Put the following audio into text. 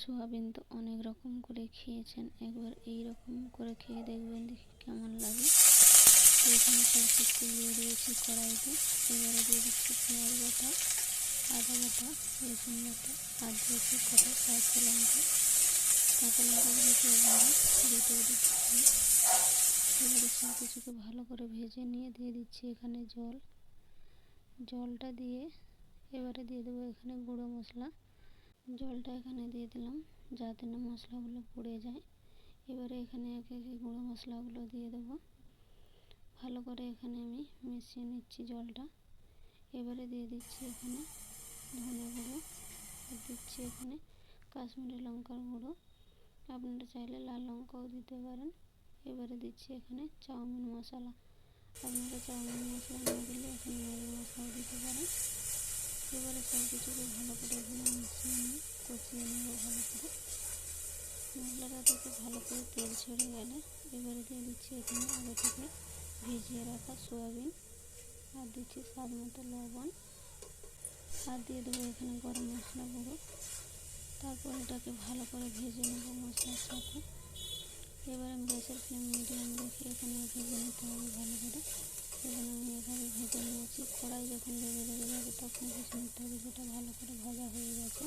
Soybean তো অনেক রকম করে খেয়েছেন। একবার এই রকম করে খেয়ে দেখবেন দেখি কেমন লাগে। এখানে সরষের তেল দিয়ে দিয়েছি কড়াইতে। এবারে দিয়ে দিচ্ছি পেঁয়াজ বাটা, আদা বাটা, রসুন বাটা আর দিয়েছি কটা কাঁচা লঙ্কা। কাঁচা লঙ্কা দিয়েছি এবারে দিয়ে দিচ্ছি এবারে সব কিছুকে ভালো করে ভেজে নিয়ে দিয়ে দিচ্ছি এখানে জল। জলটা দিয়ে এবারে দিয়ে দেবো এখানে গুঁড়ো মশলা। জলটা এখানে দিয়ে দিলাম, যাতে না মশলাগুলো পুড়ে যায়। এবারে এখানে একে একে গুঁড়ো মশলাগুলো দিয়ে দেবো। ভালো করে এখানে আমি মিশিয়ে নিচ্ছি জলটা। এবারে দিয়ে দিচ্ছি এখানে ধনে গুঁড়ো, আর দিচ্ছি এখানে কাশ্মীরি লঙ্কার গুঁড়ো। আপনারা চাইলে লাল লঙ্কাও দিতে পারেন। এবারে দিচ্ছি এখানে চাউমিন মশলা। আপনারা চাউমিন মশলা না দিলে এখানে মশলাও দিতে পারেন। সব কিছুকে ভালো করে এখানে মিশিয়ে নিয়ে কষিয়ে নেব ভালো করে মশলাটা থেকে ভালো করে তেল ছেড়ে গেলে এবারে দিয়ে দিচ্ছি এখানে আগে থেকে ভিজিয়ে রাখা সোয়াবিন। আর দিচ্ছি স্বাদ মতো লবণ। আর দিয়ে দেবো এখানে গরম মশলা গুঁড়ো। তারপর এটাকে ভালো করে ভেজে নেব মশলার সাথে। এবার গ্যাসের ফ্লেম মিডিয়াম রেখে এখানে ভেজে নিতে হবে ভালো করে এখানে আমি এভাবে ভেজে নিয়েছি কড়াই যখন লেগে যাবে তখন ভেজে যেটা ভালো করে ভাজা হয়ে গেছে